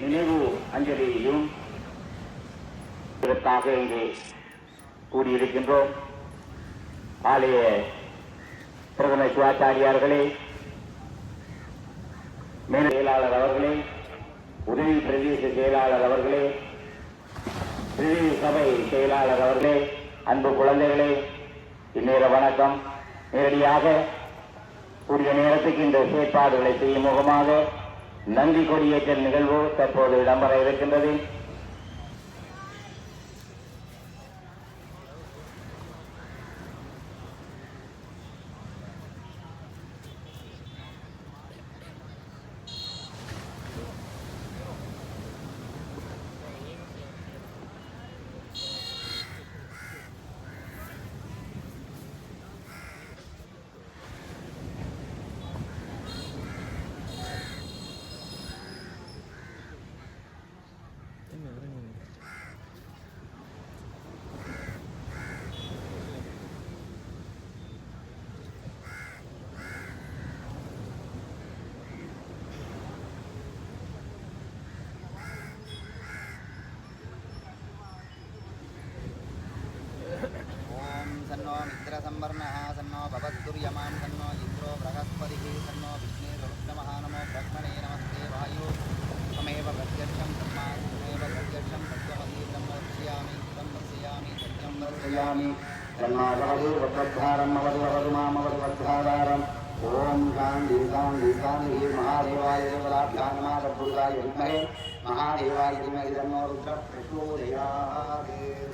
நினைவு அஞ்சலியையும் இதற்காக இங்கே கூடியிருக்கின்றோம். ஆலய பிரதம சிவாச்சாரியார்களே மேல் செயலாளர் அவர்களே உதவி பிரதேச செயலாளர் அவர்களே பிரதேச சபை செயலாளர் அவர்களே அன்பு குழந்தைகளே இந்நேர வணக்கம். நேரடியாக கூடிய நேரத்துக்கு இந்த செயற்பாடுகளை செய்யும் முகமாக நன்றி கொடியேற்றல் நிகழ்வு தற்போது இடம்பெற இருக்கின்றது. వర్ణः सन्नो भवद्दुर्यमां सन्नो इन्द्रो बृहस्पतिः सन्नो विष्णुर्नमः नमो ब्रह्मणे नमस्ते वायु त्वमेव प्रत्यक्षं ब्रह्मा त्वमेव प्रत्यक्षं सत्यमसि ब्रह्म रक्षयामि त्वं रक्षयामि सत्यं रक्षयामि ब्रह्मावधु वद्वद्धारम् अवधु अवधु मामवधु वद्धाधारम् ॐ शान्ति शान्ति शान्तिः महादेवाय देवताभ्यां नमः प्रभुताय विद्महे महादेवाय धीमहि तन्नो रुद्रः प्रचोदयात्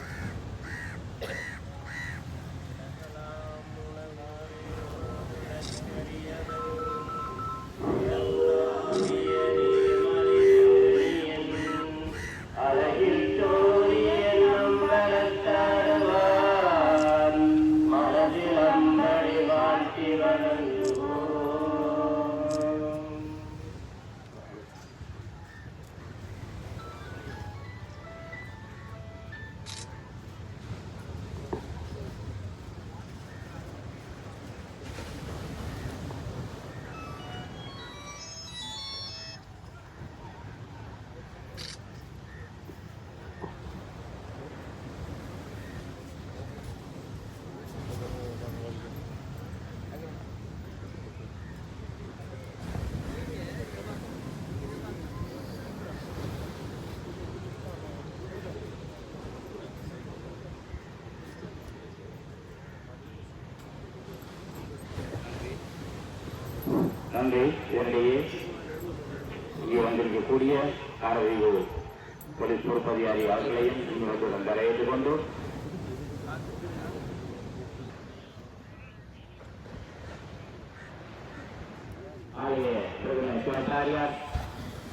நன்றி. இதனிடையே இங்கே வந்திருக்கக்கூடிய காரதீவு போலீஸ் பொறுப்பதிகாரி அவர்களையும் இங்கு வந்து வரவேற்றுக் கொண்டு ஆலய சிவாச்சாரியார்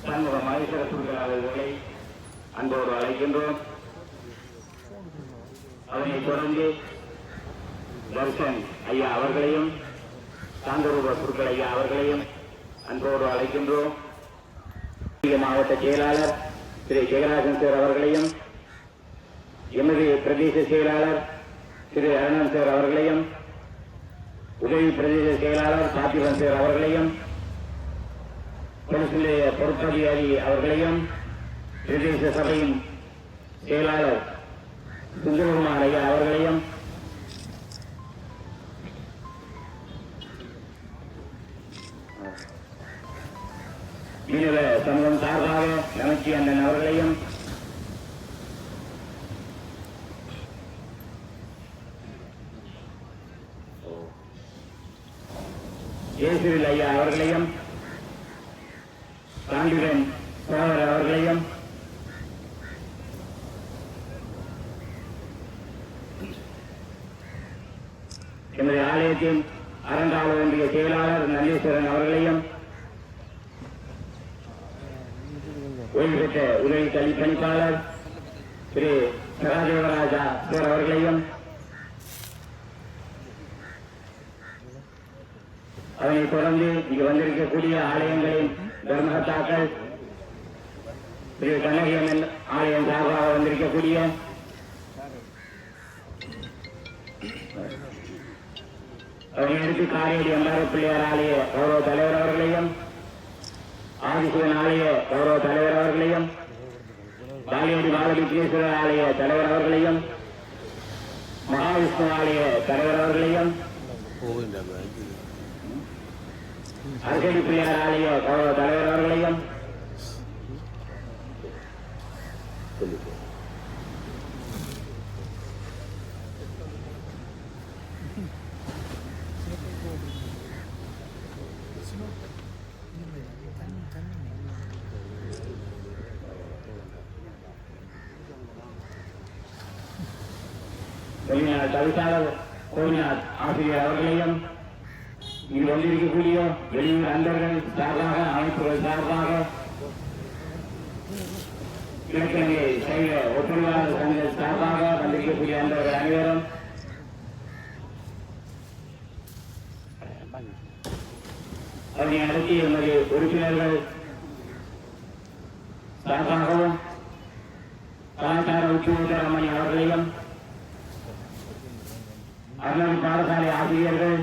சண்முக மகேஸ்வர சுந்தர அன்போடு அழைக்கின்றோம். அதனைத் தொடர்ந்து தர்ஷன் ஐயா அவர்களையும் சாந்தரூப குருக்கள் ஐயா அவர்களையும் அன்போடு அழைக்கின்றோம். மாவட்ட செயலாளர் திரு ஜெகராஜன் சார் அவர்களையும் எமது பிரதேச செயலாளர் திரு அருணன் சார் அவர்களையும் உதவி பிரதேச செயலாளர் சாத்திவன் சார் அவர்களையும் பொலிசிலேய பொறுப்பதிகாரி அவர்களையும் பிரதேச சபையின் செயலாளர் சுந்தரகுமார் ஐயா அவர்களையும் மீனவ சமூகம் சார்பாக நமச்சி அண்ணன் அவர்களையும் இயேசுவில் ஐயா அவர்களையும் சான்றிதன் சோழர் அவர்களையும் எமது ஆலயத்தின் அறங்கால ஒன்றிய செயலாளர் நல்லீஸ்வரன் அவர்களையும் ஓய்வு பெற்ற உதவி கல்வி பணிப்பாளர் திரு சகாதேவராஜா சார் அவர்களையும் அதனைத் தொடர்ந்து இங்கு வந்திருக்கக்கூடிய ஆலயங்களின் தர்மகத்தாக்கள் திரு கண்ணகியம்மன் ஆலயம் சார்பாக வந்திருக்கக்கூடிய அதனையடுத்து காரையடி அம்பார பிள்ளையார் ஆலய கௌரவ தலைவர் அவர்களையும் பாலவிஸ்வரன் ஆலய கௌரவ தலைவர் அவர்களையும் பாலியடி பாலவிஸ்வேஸ்வரர் ஆலய தலைவர் அவர்களையும் மகாவிஷ்ணு ஆலய தலைவர் அவர்களையும் அரசடி பிள்ளையார் ஆலய கௌரவ தலைவர் அவர்களையும் வெளிநாடு தவிசாளர் கோவிநாத் ஆசிரியர் அவர்களையும் இங்கு வந்திருக்கக்கூடிய வெளியூர் அன்பர்கள் சார்பாக அமைப்புகள் சார்பாக கிழக்கிழங்கை சைவ ஒற்றுமையாளர் சங்க சார்பாக வந்திருக்கக்கூடிய அன்பர்கள் அனைவரும். அதனை அடுத்து எமது உறுப்பினர்கள் சார்பாகவும் கலாச்சார உச்சிமுத்தரமணி அவர்களையும் அருணாதி பாடசாலை ஆசிரியர்கள்.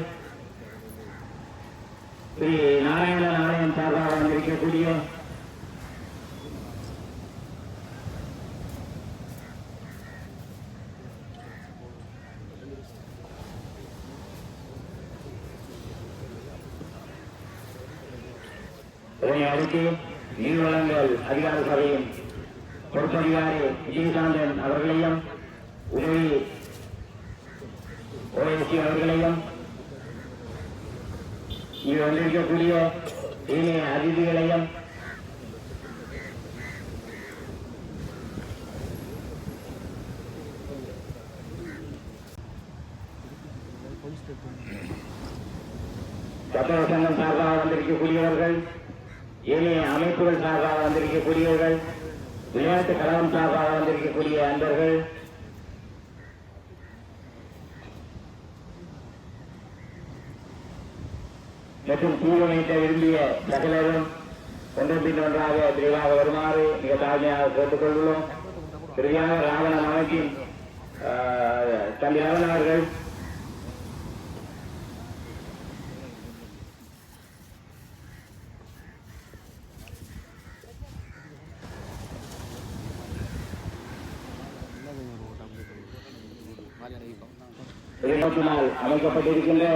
ஸ்ரீ நாராயண ஆலயம் சார்பாக வந்திருக்கக்கூடிய இதனை அடுத்து நீர்வளங்கள் அதிகார சபையின் பொறுப்பதிகாரி விஜயகாந்தன் அவர்களையும் உதவி ஓஎஸ்சி அவர்களையும் இங்கு வந்திருக்கக்கூடிய இனிய அதிதிகளையும் சட்டவ சங்கம் சார்பாக வந்திருக்கக்கூடியவர்கள் ஏனைய அமைப்புகள் சார்பாக வந்திருக்கக்கூடியவர்கள் விளையாட்டு கழகம் சார்பாக வந்திருக்கக்கூடிய அன்பர்கள் மற்றும் தீவனைத்த விரும்பிய சகலரும் ஒன்றும் பின் ஒன்றாக விரைவாக வருமாறு மிக தாழ்மையாக கேட்டுக்கொள்கிறோம். இறுதியாக ராவணன் அமைப்பின் தம்பி ராவணன் அவர்கள். அமைக்கப்பட்டிருக்கின்ற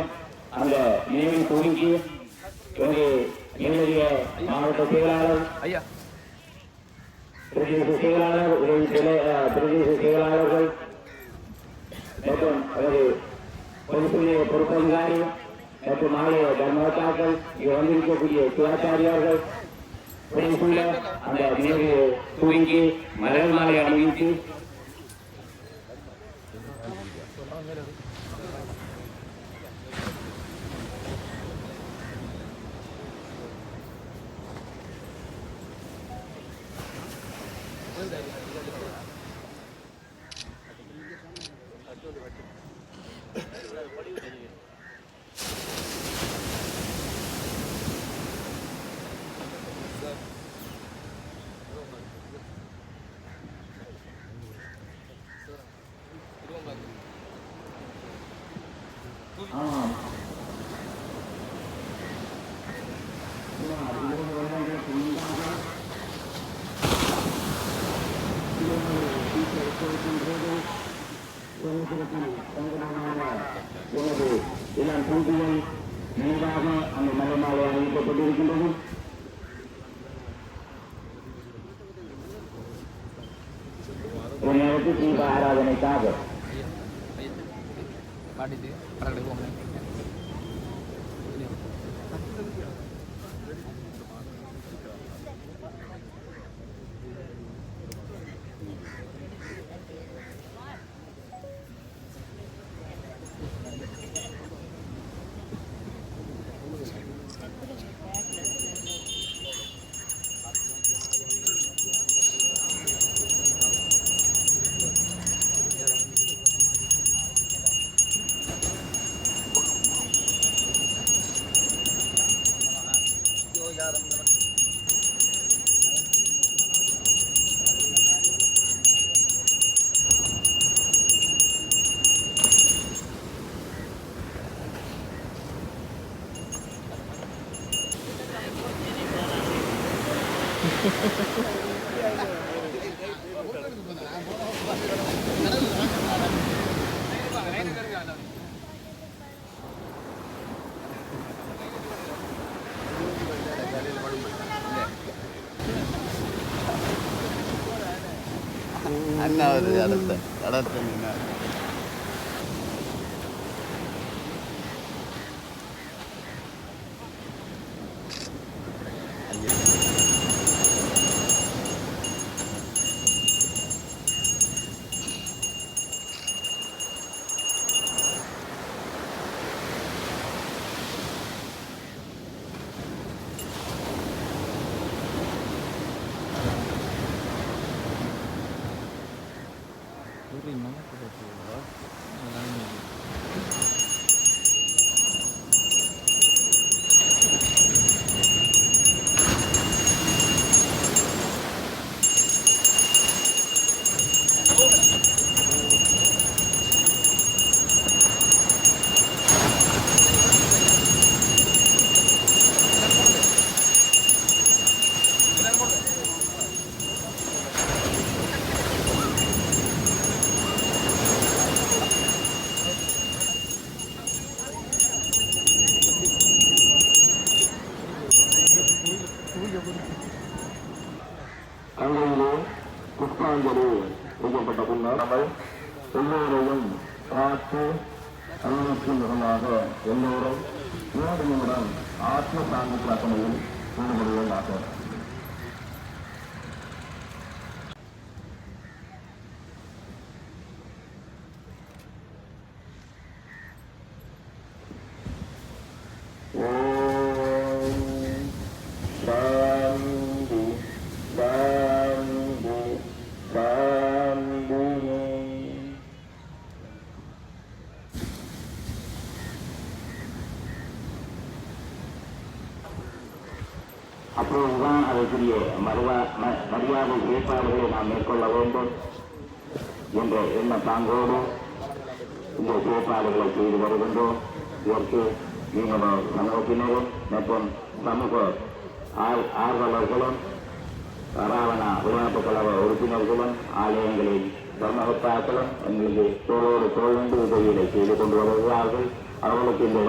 அந்த நினைவு கோரிக்கை இங்கே மேலதிக மாவட்ட செயலாளர் பிரதேச செயலாளர் உதவி பிரதேச செயலாளர்கள் மற்றும் அவரது பொதுப்பிரிய பொறுப்பதிகாரி மற்றும் ஆலய தர்மகர்த்தாக்கள் இங்கு வந்திருக்கக்கூடிய சிவாச்சாரியார்கள் அந்த நினைவு கோரிக்கை மலர் மாலை அணிவித்து ஆராதனைக்காக அண்ணா வருது அடுத்த அடுத்த நின்னா değil mi? புஷ்பாஞ்சலி செய்யப்பட்ட பின்னர் நம்ம எல்லோரையும் பார்த்து அனுமதிக்கும் விதமாக எல்லோரும் மூன்று நிமிடம் ஆத்ம சாந்தி பிரார்த்தனையில் ஈடுபடுவதாக ஓம் மரியாதை ஏற்பாடுகளை நாம் மேற்கொள்ள வேண்டும் என்ற எண்ண தாங்கோடு இந்த செயற்பாடுகளை செய்து வருகின்றோம் இதற்கு நீங்கள் சமூகத்தினரும் மற்றும் சமூக ஆர் ஆர்வலர்களும் ராவணா விளையாட்டுக் கழக உறுப்பினர்களும் ஆலயங்களில் சமூகத்தாக்களும் எங்களுக்கு தோளோடு தோழந்து உதவிகளை செய்து கொண்டு வருகிறார்கள் அவர்களுக்கு இந்த